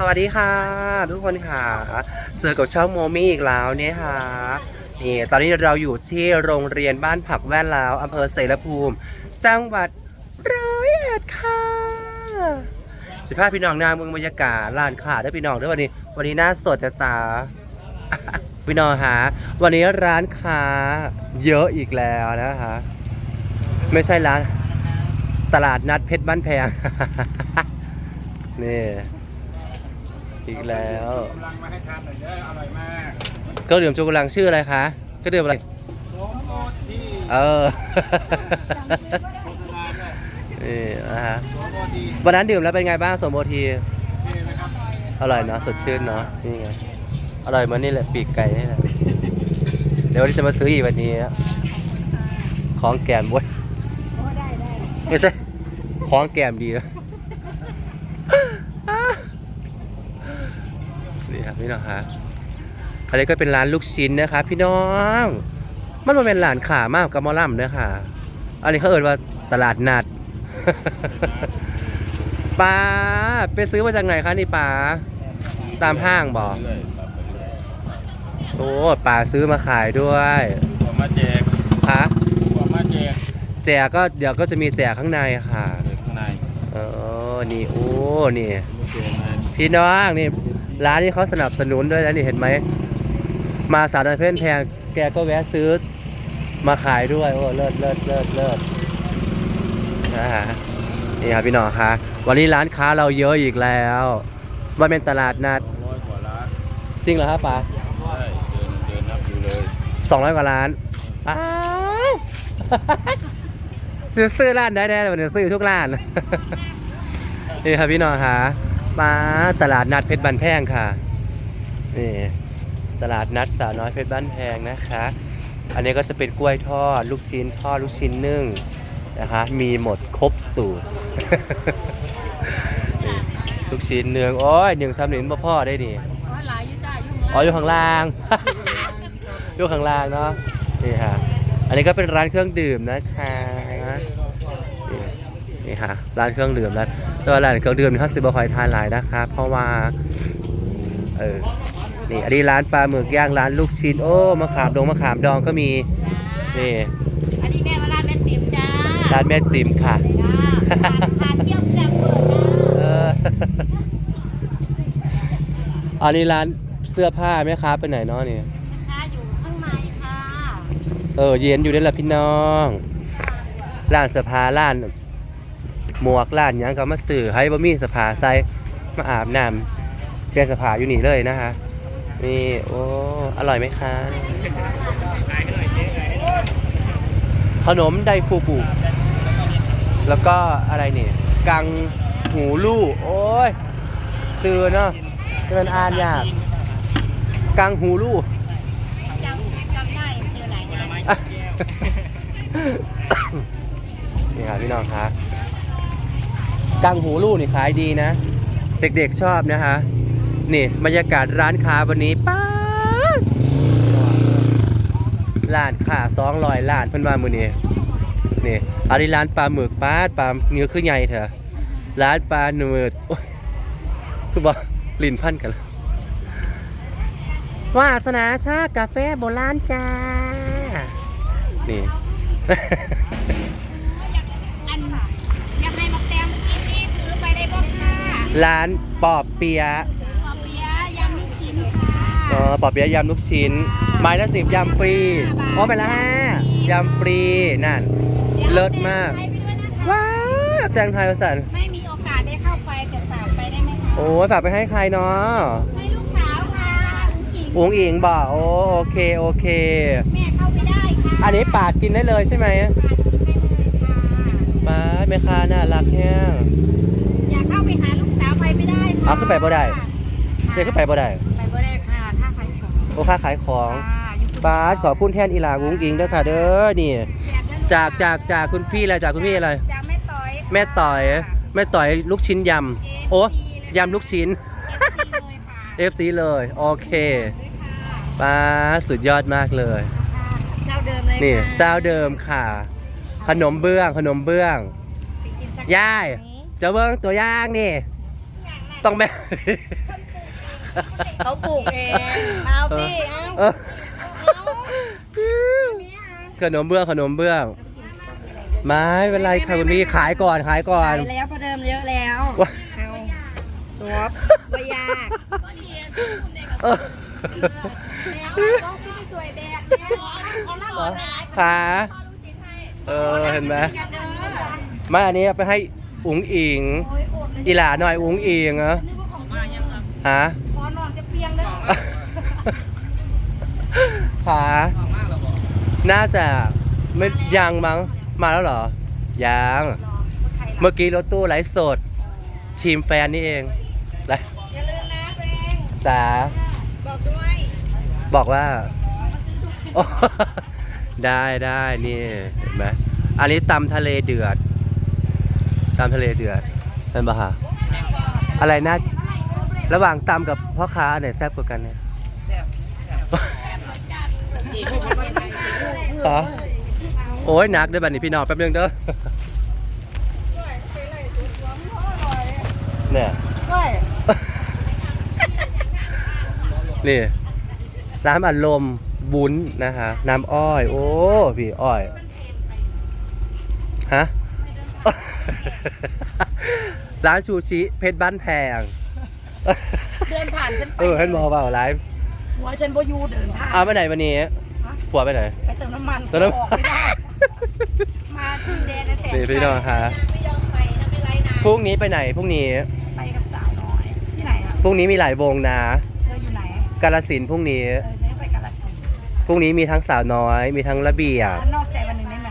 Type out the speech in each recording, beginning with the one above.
สวัสดีค่ะทุกคนค่ะ เจอกับช่องโมมี่อีกแล้วเนี่ยค่ะนี่ตอนนี้เราอยู่ที่โรงเรียนบ้านผักแว่นแล้วอำเภอเสรภูมิ จังหวัดร้อยเอ็ดค่ะสิพาพี่น้องนาเมืองบรรยากาศร้านค้าด้วยพี่น้องด้วยวันนี้ วันนี้หน่าสดนะจ๊ะพี่น้องฮะวันนี้ร้านค้าเยอะอีกแล้วนะคะไม่ใช่ร้านตลาดนัดเพชรบ้านแพงนี่ อีกแล้วกำลังมาให้ทานหน่อยเด้ออร่อยมากก็ดื่มชูกำลังชื่ออะไรคะก็ดื่มอะไร โสมโอทีเออ โฆษณาด้วยนี่นะฮะ โสมโอทีวันนั้นดื่มแล้วเป็นไงบ้างสมโอทีนี่นะครับอร่อยเนาะสดชื่นเนาะนี่ไงอร่อยเหมือนนี่แหละปีกไก่นี่แหละเดี๋ยววันนี้จะมาซื้ออีกวันนี้ของแกมบวยไม่ใช่ของแกมดีนะ ครับพี่น้องฮะอันนี้ก็เป็นร้านลูกชิ้นนะครับพี่น้อง มันมาเป็นร้านขามากกับหมอลำเด้อค่ะ อันนี้เขาเอ่ยว่าตลาดนัดป้าไปซื้อมาจากไหนคะนี่ป้าตามห้างบอกโอ้ป้าซื้อมาขายด้วยผมมาแจกคะผมมาแจกแจกก็เดี๋ยวก็จะมีแจกข้างในค่ะเด็กข้างในเออนี่โอ้นี่ไม่แจกมาพี่น้องนี่ ร้านนี้เขาสนับสนุนด้วยนะนี่เห็นไหม มาสาวน้อยเพชรแพงแกก็แวะซื้อมาขายด้วย โอ้เลิศเลิศเลิศเลิศนะฮะนี่ครับพี่น้องคะวันนี้ร้านค้าเราเยอะอีกแล้วว่าเป็นตลาดนัดร้อยกว่าล้านจริงเหรอครับป้าใช่เดินเดินนับอยู่เลยสองร้อยกว่าล้านป้าซื้อซื้อร้านได้แน่เลยวันนี้ซื้อทุกร้านนี่ครับพี่น้องคะ มาตลาดนัดเพชรบันแพงค่ะนี่ตลาดนัดสาวน้อยเพชรบ้านแพงนะคะ อันนี้ก็จะเป็นกล้วยทอดลูกชิ้นทอดลูกชิ้นนึ่งนะคะมีหมดครบสูตรนี่ลูกชิ้นเนืองโอ้ยหนึ่งสามหนึ่งบ่พ่อได้นี่อ๋ออยู่ข้างล่างอยู่ข้างล่างเนาะนี่ค่ะอันนี้ก็เป็นร้านเครื่องดื่มนะคะนี่นี่ค่ะร้านเครื่องดื่มร้าน แต่ว่าร้านเครื่องดื่มนี่เขาสิบคอยทานหลายนะคะเพราะว่าเออนี่อันนี้ร้านปลาหมึกย่างร้านลูกชิ้นโอ้มะขามดองมะขามดองก็มีนี่อันนี้แม่มาร้านแม่ติ๋มจ้าร้านแม่ติ๋มค่ะจ้าทานเที่ยวแซ่บเปิดจ้าเอออันนี้ร้านเสื้อผ้าไหมครับไปไหนเนาะนี่นะคะอยู่ข้างในค่ะเออเย็นอยู่นี่แหละพี่น้องร้านเสื้อผ้าร้าน หมวกร้านหยังก็มาสื่อให้บ่มีเสื้อผ้าใส่มาอาบน้ำเปลี่ยนเสื้อผ้าอยู่นี่เลยนะคะนี่โอ้อร่อยไหมคะขนมไดฟูกุแล้วก็อะไรนี่กังหูลู่โอ้ยซื้อเนาะที่มันอ่านยากกังหูลู่จำจำได้เจอไหนนะนี่ครับพี่น้องคะ กังหูลู่นี่ขายดีนะ เด็กๆชอบนะคะนี่บรรยากาศร้านค้าวันนี้ป้าดร้านค้าสองร้อยล้านเพิ่นว่ามือนี้นี่อันนี้ร้านปลาหมึกป้าปลาเนื้อคือใหญ่เถอะร้านปลาหมึกโอ๊ยคือบอกลิ้นพันกันแล้ววาสนาชากาแฟโบราณจ้านี่ อันอยากให้มาแต้มเมื่อกี้นี่ถือไปได้บ้างค่ะ ร้านปอบเปียะปอเปี๊ยะยำลูกชิ้นค่ะอ๋อปอบเปียะยำลูกชิ้น ไม้ละสิบยำฟรีอ๋อไม้ละห้ายำฟรีนั่น เลิศมาก ไปด้วยนะคะว้าวแตงไทยประสันไม่มีโอกาสได้เข้าไปแต่ฝากไปได้ไหมคะโอ้ยฝากไปให้ใครเนาะให้ลูกสาวค่ะผู้หญิงอุ๋งอิงบอกโอ้โอเคโอเค แม่เข้าไม่ได้ค่ะอันนี้ปาดกินได้เลยใช่ไหมฝากกินได้เลยค่ะมาแม่ค้าน่ารักแห้งอยากเข้าไปหาลูกสาวไป ไม่ได้ค่ะเอาขึ้นไปบ่ได้เด็กก็ไปบ่ได้ ไปบ่ได้ค่ะถ้าขายของโอ้ค่าขายของค่ะอยู่ปาดขอพูดแทนอีหลาอุ๋งอิงเด้อค่ะเด้อนี่ จากจากจากคุณพี่อะไรจากคุณพี่อะไร จากแม่ต้อยแม่ต่อย แม่ต่อยลูกชิ้นยำ โอ้ยำลูกชิ้นเอฟซีเลย FC เลยค่ะโอเคด้วยค่ะป้าสุดยอดมากเลย เจ้าเดิมเลยนี่ค่ะเจ้าเดิมค่ะ ขนมเบื้องขนมเบื้อง ไปชิมสักย่ายนี้เจะเบื้องตัวย่างนี่อย่างไร ต้องแม่ เขาปลูกเองมาเอาสิเอาเออขนมเบื้องขนมเบื้องไม่เป็นไรค่ะคุณพี่ขายก่อนขายก่อนไปแล้วประเดิมเยอะแล้วว้า เอาจบไม่ยากเออต้องซื้อสวยแบบเนี้ยขาเออเห็นไหมไม่อันนี้เอาไปให้อุ๋งอิงอี หลาหน่อยอุ๋งอิงเหรอฮะขอนอนจะเปียงเลยขาน่าจะไม่ยังมั้งมาแล้วเหรอ ยัง เมื่อกี้รถตู้ไลฟ์สด ทีมแฟนนี่เองไลฟ์อย่าลืมนะตัวเองจ๋าบอกด้วย บอกว่าโอ้ได้ได้นี่เห็นไหมอันนี้ตำทะเลเดือดตำทะเลเดือด เป็นปะคะอะไรนะ ระหว่างตำกับพ่อค้าอันไหนแซ่บกว่ากันเนี่ยฮะโอ้ยหนักเด้วยบัดนี้พี่น้องแป๊บนึงเด้อเนี่ยเฮ้ยนี่น้ำอัดลมบุ้นนะคะน้ำอ้อย โอ้พี่อ้อยฮะ ร้านชูชิเพชรบ้านแพง เดินผ่านฉันไปเออเห็นบอกว่าไลฟ์หัวฉันพอยูเดินผ่านเอาไปไหนวันนี้ผัวไปไหน ไปเติมน้ำมันเติมน้ำมัน ออกไม่ได้มาถึงแดนนะแสนนี่พี่น้องค่ะไม่ยอมไปนะไม่ไรนะพรุ่งนี้ไปไหนพรุ่งนี้ไปกับสาวน้อยที่ไหนอะพรุ่งนี้มีหลายวงนะเธออยู่ไหนกาลสินธุ์พรุ่งนี้เออฉันไปกับละสิพรุ่งนี้มีทั้งสาวน้อย มีทั้งระเบียบ ฉันนอกใจวันหนึ่งได้ไหม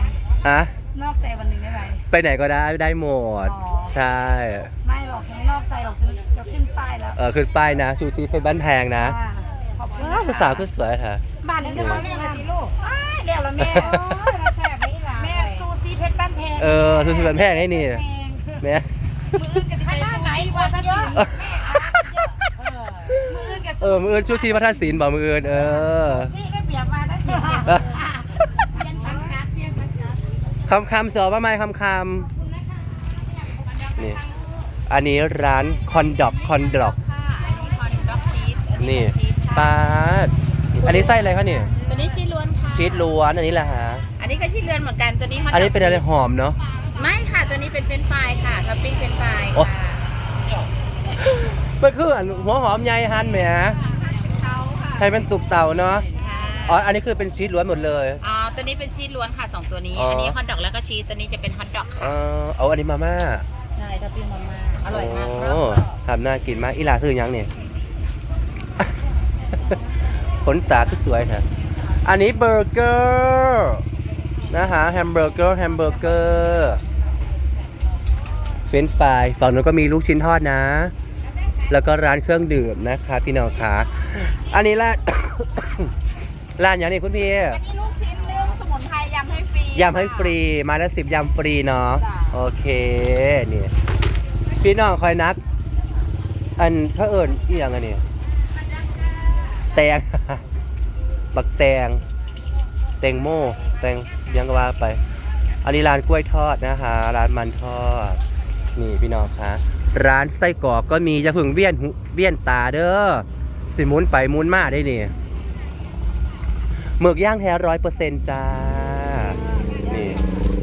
ฮะนอกใจวันหนึ่งได้ไหม ไปไหนก็ได้ได้หมด อ๋อ ใช่ ไม่หรอกฉันไม่นอกใจหรอกฉันจะขึ้นป้ายแล้วเออขึ้นป้ายนะชูชีเพชรบ้านแพงนะอ่าขอบคุณว้าวภาษาวก็สวยค่ะ บ้านนี้เรียกว่าแม่ละติลูกอ้ายเรียกแล้วแม่แซ่บไม่หลาแม่ซูซีเพชรบ้านแพงเออชูชีเพชรบ้านแพงไอ้นี่แพงแม่มืออื่นกันไปซูไหนกว่าจะเยอะมืออื่นกันเออมืออื่นชูชีพัฒนศิลป์บอกมืออื่นเออ ที่ คำคำสอบว่าไม่คำคำนี่อันนี้ร้านคอนดอกคอนดอกค่ะอันนี้คอนด็อกชีสอันนี้นี่เป็นชีสปาค่ะดอันนี้ไส้อะไรคะเนี่ยตัวนี้ชีสล้วนค่ะชีสล้วนอันนี้แหละฮะอันนี้ก็ชีสล้วนเหมือนกันตัวนี้ hot อันนี้เป็นอะไร dog หอมเนาะไม่ค่ะตัวนี้เป็นเฟรนช์ฟรายค่ะท็อปปิ้งเฟรนช์ฟรายโอ้ค่ะมันคืออันหัวหอมใหญ่ฮันแหมเตาค่ะให้เป็นตุกเต่าเนาะค่ะอ๋ออันนี้คือเป็นชีสล้วนหมดเลยอ๋อ ตัวนี้เป็นชีสล้วนค่ะสองตัวนี้ อ๋ออั อันนี้ฮอทดอกแล้วก็ชีสตัวนี้จะเป็นฮอทดอกเออเอาอันนี้มาม่าใช่ท็อปปิ้งมาม่าอร่อยมากครัโอ้บทำน่ากินมากอีหลาซื้อยังเนี่ย ขนตาก็สวยค่ะอันนี้เบอร์เกอร์นะฮะแฮมเบอร์เกอร์แฮมเบอร์เกอร์เฟรนช์ฟรายฝั่งนู้นก็มีลูกชิ้นทอดนะ แล้วก็ร้านเครื่องดื่มนะคะพี่น้องคะอันนี้ร้าน ร้านอย่างนี้คุณพี่ อันนี้ลูกชิ้นนึ่งสมุนไพรยำให้ฟรี ยำให้ฟรีไมาละสิบยำฟรีเนาะจ้ะโอเคนี่พี่น้องคอยนัก อันพระเอิญอีหยังอันนี้แตงบักแตงแตงโมแตงยังก็ว่าไป อันนี้ร้านกล้วยทอดนะคะร้านมันทอด นี่พี่น้องคะร้านไส้กรอกก็มีจะพึ่งเบี้ยนหูเบี้ยนตาเด้อสิหมุนไปหมุนมาได้นี่หมึกย่างแท้ร้อยเปอร์เซ็นต์จ้านี่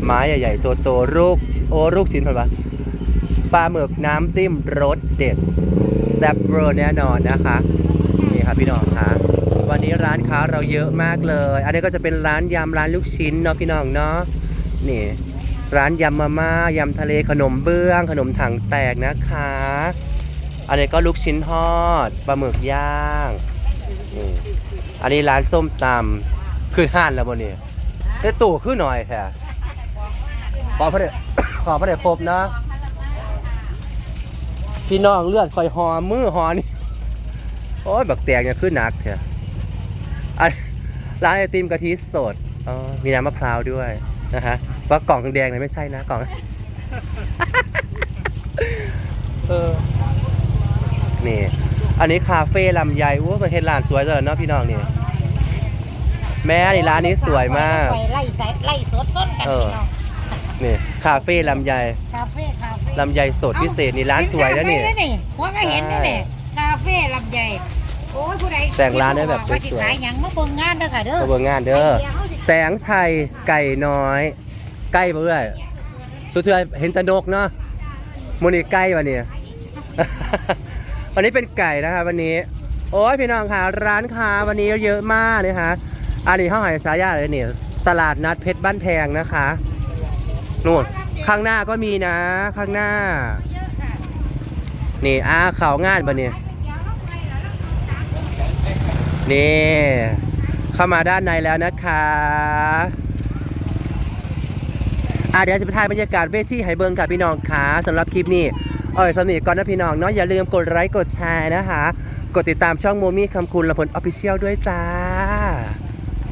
ไม้ใหญ่ๆ ตัวโตๆลูกโอ้ลูกชิ้นเห็นปะปลาหมึกน้ำจิ้มรสเด็ดแซ่บเวอร์แน่นอนนะคะนี่ครับพี่น้องคะวันนี้ร้านค้าเราเยอะมากเลย อันนี้ก็จะเป็นร้านยำร้านลูกชิ้นเนาะพี่น้องเนาะนี่ ร้านยำมาม่ายำทะเลขนมเบื้อง ขนมถังแตกนะคะ อันนี้ก็ลูกชิ้นทอดปลาหมึกย่างนี่อันนี้ร้านส้มตำคือห้านแล้วบนนี้แต่ตู่คือหน่อยแท้ ขอพระเดชขอพระเดชครบนะ พี่น้องเลือดคอยหอมือหอนี่โอ้ยบักแตงเนี่ยขึ้นหนักเถอะอันร้านไอติมกะทิสดอ๋อมีน้ำมะพร้าวด้วยนะฮะว่ากล่องแดงๆเนี่ยไม่ใช่นะกล่องเออนี่ อันนี้คาเฟ่ลำไยอู้มันเห็นร้านสวยจังเลยเนาะพี่น้องนี่ แม่นี่ร้านนี้สวยมากไปไล่ไซไล่สดส้นกันเออพี่น้อง นี่คาเฟ่ลำไยคาเฟ่คาเฟ่ลำไยสดพิเศษนี่ร้านสวยนะนี่สิคาเฟ่หัวก็เห็นนี่แหละคาเฟ่ลำไยโอ้ยผู้ใดแต่งร้านได้แบบว่าสิสวยๆขายหยังมาเบิ่งงานเด้อค่ะเด้อมาเบิ่งงานเด้อแสงชัยไก่น้อย ใกล้บ่เอ้ยสุดท้ายเห็นแตะนกเนาะมูนี่ใกล้วันนี้วันนี้เป็นไก่นะคะวันนี้ โอ้ยพี่น้องค่ะ ร้านค้าวันนี้เยอะมากเลยค่ะอันนี้ห้องหายสายาเลยนี่ตลาดนัดเพชรบ้านแพงนะคะ นู่นข้างหน้าก็มีนะ ข้างหน้า นี่อาเขางานปะเนี่ยนี่เข้ามาด้านในแล้วนะคะอะเดี๋ยวจะไปถ่ายบรรยากาศเวทีให้เบิ่งค่ะพี่น้องค่ะสำหรับคลิปนี้เอ้ยสำนีก่อนนะพี่น้องเนาะอย่าลืมกดไลค์กดแชร์นะคะ กดติดตามช่องโมมี่คำคุณละพลออฟฟิเชียลด้วยจ้า